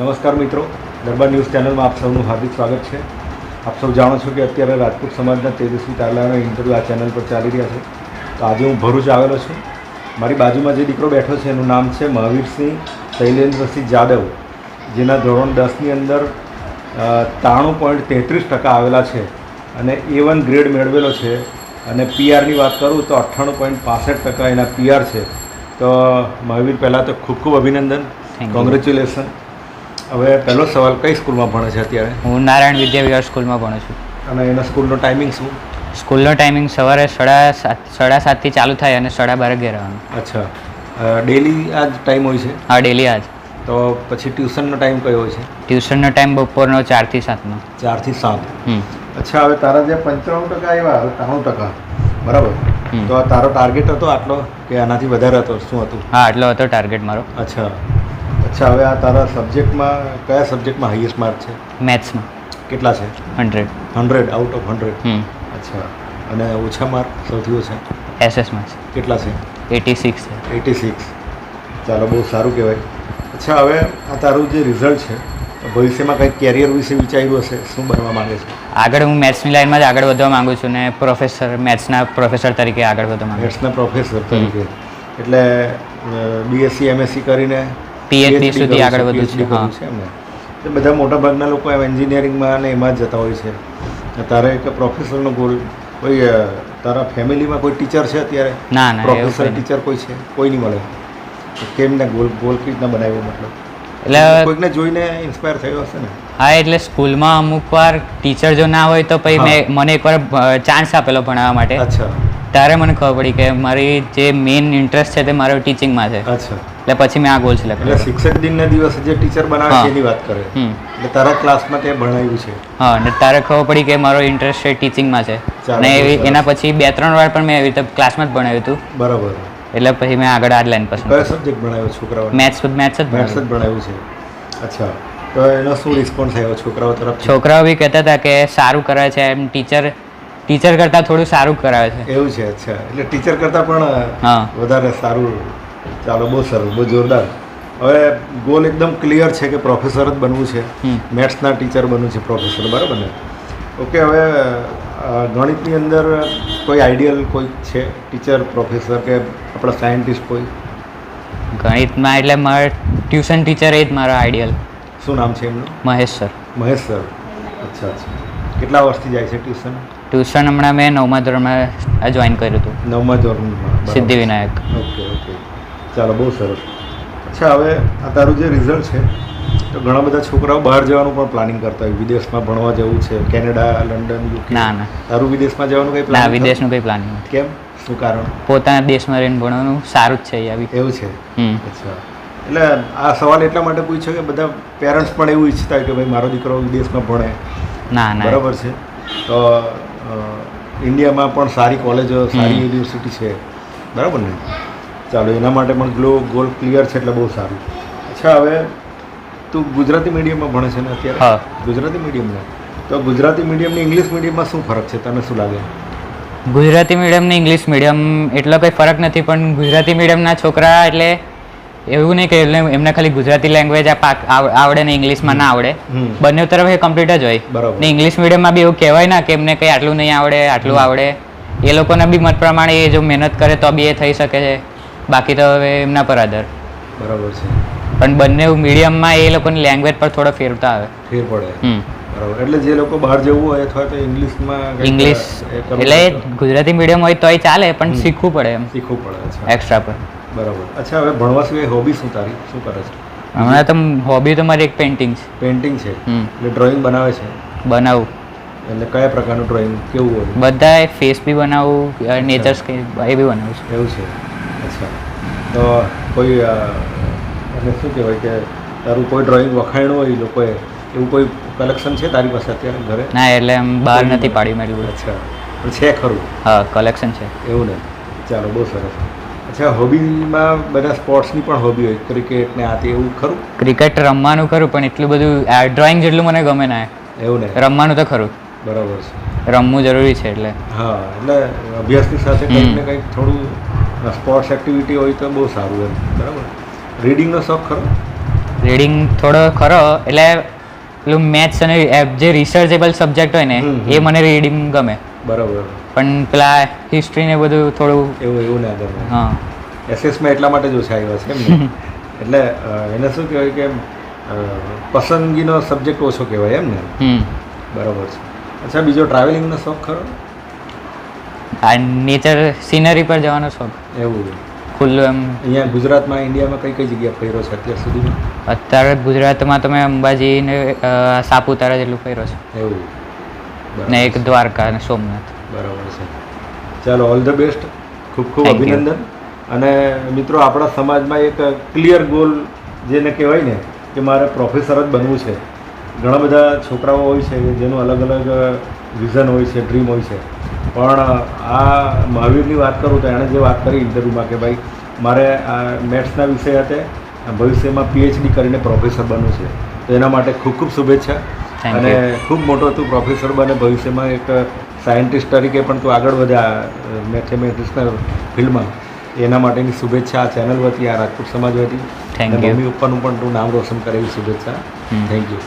નમસ્કાર મિત્રો. દરબાર ન્યૂઝ ચેનલમાં આપ સૌનું હાર્દિક સ્વાગત છે. આપ સૌ જાણો છો કે અત્યારે રાજપૂત સમાજના તેજસ્વી તાલાના ઇન્ટરવ્યૂ આ ચેનલ પર ચાલી રહ્યા છે. તો આજે હું ભરૂચ આવેલો છું. મારી બાજુમાં જે દીકરો બેઠો છે એનું નામ છે મહાવીરસિંહ શૈલેન્દ્રસિંહ જાદવ જેના ધોરણ દસની અંદર ત્રાણું પોઈન્ટ તેત્રીસ ટકા આવેલા છે અને એ વન ગ્રેડ મેળવેલો છે. અને પીઆરની વાત કરું તો અઠ્ઠાણું પોઈન્ટ પાસઠ ટકા એના પીઆર છે. તો મહાવીર પહેલાં તો ખૂબ ખૂબ અભિનંદન. કોંગ્રેચ્યુલેશન હવે પહેલો સવાલ કઈ સ્કૂલમાં ભણે છે અત્યારે? હું નારાયણ વિદ્યા વિહાર સ્કૂલમાં ભણું છું. અને એના સ્કૂલનો ટાઈમિંગ શું? સ્કૂલનો ટાઈમિંગ સવારે સાડા સાત સાડા સાતથી ચાલુ થાય અને સાડા બારે અગિયાર આવવાનું. અચ્છા. ડેલી આ જ ટાઈમ હોય છે? હા ડેલી આજ. તો પછી ટ્યુશનનો ટાઈમ કયો હોય છે? ટ્યુશનનો ટાઈમ બપોરનો ચારથી સાતનો. ચારથી સાત. અચ્છા હવે તારા જે પંચાણું ટકા આવ્યા હવે ત્રાણું ટકા. બરાબર. તો તારો ટાર્ગેટ હતો આટલો કે આનાથી વધારે હતો? શું હતું? હા આટલો હતો ટાર્ગેટ મારો. અચ્છા. અચ્છા હવે આ તારા સબ્જેક્ટમાં કયા સબ્જેક્ટમાં હાઈએસ્ટ માર્ક છે? મેથ્સમાં. કેટલા છે? Hundred. Hundred out of hundred? અચ્છા. અને ઓછા માર્ક સૌથી ઓછા? એસએસમાં કેટલા છે? એટી સિક્સ છે. Eighty six. ચાલો બહુ સારું કહેવાય. અચ્છા હવે આ તારું જે રિઝલ્ટ છે ભવિષ્યમાં કંઈક કેરિયર વિશે વિચાર્યું હશે શું બનવા માંગે છે? આગળ હું મેથ્સની લાઈનમાં જ આગળ વધવા માંગુ છું ને પ્રોફેસર મેથ્સના પ્રોફેસર તરીકે આગળ વધવા માંગુ છું. મેથ્સના પ્રોફેસર તરીકે. એટલે બીએસસી એમએસસી કરીને PhD સુધી આગળ છે, છે, હા. છે બધા મોટા ભાગના લોકો એન્જિનિયરિંગમાં અને એમાં જ જતા હોય છે. તારે એક પ્રોફેસરનો ગોલ કોઈ તારા ફેમિલીમાં કોઈ ટીચર છે અત્યારે? ના ના પ્રોફેસર ટીચર કોઈ છે? કોઈ નહીં મળે. કેમ ને ગોલ ગોલ કેવી રીતના બનાવ્યો મતલબ? એટલે કોઈકને જોઈને ઇન્સ્પાયર થયો હશે ને? હા એટલે સ્કૂલમાં અમુક વાર ટીચર જો ના હોય તો પછી મેં મને એકવાર ચાન્સ આપેલો ભણાવવા માટે. અચ્છા. ત્યારે મને ખબર પડી કે મારી જે મેઇન ઇન્ટરેસ્ટ છે તે મારો ટીચિંગમાં છે. એટલે પછી મેં આ ગોલ સિલેક્ટ કર્યો. શિક્ષક દિનના દિવસે જે ટીચર બનાવે એની વાત કરે. એટલે તારા ક્લાસમાં તે ભણાવ્યું છે. હા અને તારે ખબર પડી કે મારો ઇન્ટરેસ્ટ છે ટીચિંગમાં છે. અને એના પછી બે ત્રણ વાર પણ મેં એવી રીતે ક્લાસમાં જ ભણાવ્યું હતું. બરાબર. એટલે પછી મેં આગળ આ લાઈન પસંદ કયો સબ્જેક્ટ ભણાવ્યો છોકરાઓ મેથ્સ મેથ્સ જ મેથ્સ જ ભણાવ્યું. છે. અચ્છા. તો એનો શું રિસ્પોન્સ આવ્યો છોકરાઓ તરફ છોકરાઓ બી કહેતા હતા કે સારું કરે છે એમ. ટીચર ટીચર કરતાં થોડું સારું કરાવે છે. એવું છે અચ્છા. એટલે ટીચર કરતાં પણ હા. વધારે સારું ચાલો બહુ સરસ બહુ જોરદાર. હવે ગોલ એકદમ ક્લિયર છે કે પ્રોફેસર જ બનવું છે. મેથ્સના ટીચર બનવું છે પ્રોફેસર બરાબર ને? ઓકે હવે ગણિતની અંદર કોઈ આઈડિયલ કોઈ છે? ટીચર પ્રોફેસર કે આપણા સાયન્ટિસ્ટ કોઈ? ગણિતમાં એટલે મારા ટ્યુશન ટીચર એ જ મારા આઈડિયલ શું નામ છે એમનું? મહેશ સર. મહેશ સર. અચ્છા અચ્છા. કેટલા વર્ષથી જાય છે ટ્યુશન ટ્યુશન હમણાં મેં નવમા ધોરણમાં જોઈન કર્યું હતું. નવમા ધોરણમાં. સિદ્ધિવિનાયક. Okay okay. ચાલો બહુ સરસ. અચ્છા હવે આ તારું જે રિઝલ્ટ છે તો ઘણા બધા છોકરાઓ બહાર જવાનું પણ પ્લાનિંગ કરતા હોય. વિદેશમાં ભણવા જવું છે કેનેડા લંડન યુકે. ના ના. તારું વિદેશમાં જવાનું કંઈ પ્લાન વિદેશનું કંઈ પ્લાનિંગ નથી. કેમ? શું કારણ? પોતાના દેશમાં રહીને ભણવાનું સારું જ છે બી એવું છે? અચ્છા. એટલે આ સવાલ એટલા માટે પૂછ્યો કે બધા પેરેન્ટ્સ પણ એવું ઈચ્છતા હોય કે ભાઈ મારો દીકરો વિદેશમાં ભણે. ના ના. બરાબર છે. તો ઇન્ડિયામાં પણ સારી કોલેજો સારી યુનિવર્સિટી છે. બરાબર ને? ચાલો એના માટે પણ ગ્લો ગોલ ક્લિયર છે એટલે બહુ સારું. અચ્છા હવે તું ગુજરાતી મીડિયમમાં ભણે છે ને અત્યારે? હા. ગુજરાતી મીડિયમમાં? તો ગુજરાતી મીડિયમની ઇંગ્લિશ મીડિયમમાં શું ફરક છે? તને શું લાગે? ગુજરાતી મીડિયમ ને ઇંગ્લિશ મીડિયમ એટલો કંઈ ફરક નથી પણ ગુજરાતી મીડિયમના છોકરા એટલે એવું નહીં કે એટલે એમને ખાલી ગુજરાતી લેંગ્વેજ આવડે ને ઇંગ્લિશમાં ના આવડે. બંને તરફ એ કમ્પ્લીટ જ હોય. ને ઇંગ્લિશ મીડિયમમાં બી એવું કહેવાય ના કે એમને કંઈ આટલું નહીં આવડે આટલું આવડે. એ લોકોના બી મત પ્રમાણે એ જો મહેનત કરે તો બી એ થઈ શકે છે. બાકી તો હવે એમના પર આધાર. બરાબર છે. પણ બંને મીડિયમમાં એ લોકોની લેંગ્વેજ પર થોડો ફેરતા આવે. ફેર પડે. બરાબર. એટલે જે લોકો બહાર જવું હોય અથવા તો ઇંગ્લિશમાં ઇંગ્લિશ એટલે ગુજરાતી મીડિયમ હોય તોય ચાલે પણ શીખવું પડે એમ. શીખવું પડે એક્સ્ટ્રા પર. બરાબર. અચ્છા હવે ભણવા સિવાય હોબી શું તારી? શું કરે છે? હમણાં તો હોબી તો મારી એક પેઇન્ટિંગ છે. પેઇન્ટિંગ છે? એટલે ડ્રોઈંગ બનાવે છે? બનાવું. એટલે કયા પ્રકારનું ડ્રોઈંગ કેવું હોય? બધા ફેસ બી બનાવું નેચર્સ એ બી બનાવું છું. એવું છે? અચ્છા. તો કોઈ એટલે શું કહેવાય કે તારું કોઈ ડ્રોઈંગ વખાણ્યું હોય લોકોએ? એવું કોઈ કલેક્શન છે તારી પાસે અત્યારે ઘરે? ના એટલે એમ બહાર નથી પાડી મેળવ્યું અચ્છા. પણ છે ખરું? હા કલેક્શન છે. એવું ને? ચાલો બહુ સરસ. અચ્છા હોબીમાં બધા સ્પોર્ટ્સની પણ હોબી હોય ક્રિકેટ ને આ તે એવું ખરું? ક્રિકેટ રમવાનું ખરું પણ એટલું બધું ડ્રોઈંગ જેટલું મને ગમે ના. એવું ને? રમવાનું તો ખરું. બરાબર છે. રમવું જરૂરી છે એટલે. હા એટલે અભ્યાસની સાથે. કંઈક ને કંઈક થોડું સ્પોર્ટ્સ એક્ટિવિટી હોય તો બહુ સારું એમ. બરાબર? રીડિંગનો શોખ ખરો? રીડિંગ થોડો ખરો એટલે પેલું મેથ્સ અને જે રિસર્ચેબલ સબ્જેક્ટ હોય ને. એ મને રીડિંગ ગમે. બરાબર. પણ પેલા હિસ્ટ્રી ને બધું થોડું એવું એવું ના ગમે. હા. એસએસમાં એટલા માટે જ ઓછા આવ્યા છે એટલે એને શું કહેવાય કે પસંદગીનો સબ્જેક્ટ ઓછો કહેવાય એમ ને બરાબર છે. અચ્છા બીજો ટ્રાવેલિંગનો શોખ ખરો? આ નેચર સિનરી પર જવાનો શોખ. એવું. ખુલ્લું એમ. અહીંયા ગુજરાતમાં ઇન્ડિયામાં કઈ કઈ જગ્યા ફર્યો છે અત્યાર સુધીમાં? અત્યારે ગુજરાતમાં તમે અંબાજી ને સાપુતારા જેટલું ફર્યો છે. એવું. ને એક દ્વારકા અને સોમનાથ. બરાબર છે. ચાલો ઓલ ધ બેસ્ટ ખૂબ ખૂબ અભિનંદન. અને મિત્રો આપણા સમાજમાં એક ક્લિયર ગોલ જેને કહેવાય ને કે મારે પ્રોફેસર જ બનવું છે. ઘણા બધા છોકરાઓ હોય છે જેનું અલગ અલગ વિઝન હોય છે ડ્રીમ હોય છે. પણ આ મહાવીરની વાત કરું તો એણે જે વાત કરી ઇન્ટરવ્યૂમાં કે ભાઈ મારે આ મેથ્સના વિષય હતા ભવિષ્યમાં પીએચડી કરીને પ્રોફેસર બનવું છે. તો એના માટે ખૂબ ખૂબ શુભેચ્છા. અને ખૂબ મોટો તું પ્રોફેસર બને ભવિષ્યમાં એક સાયન્ટિસ્ટ તરીકે પણ તું આગળ વધે આ મેથેમેટિક્સના ફિલ્ડમાં એના માટેની શુભેચ્છા આ ચેનલ વતી આ રાજપૂત સમાજ વતી થેન્ક યુ. મમ્મી પપ્પાનું પણ તું નામ રોશન કરે એવી શુભેચ્છા. Thank you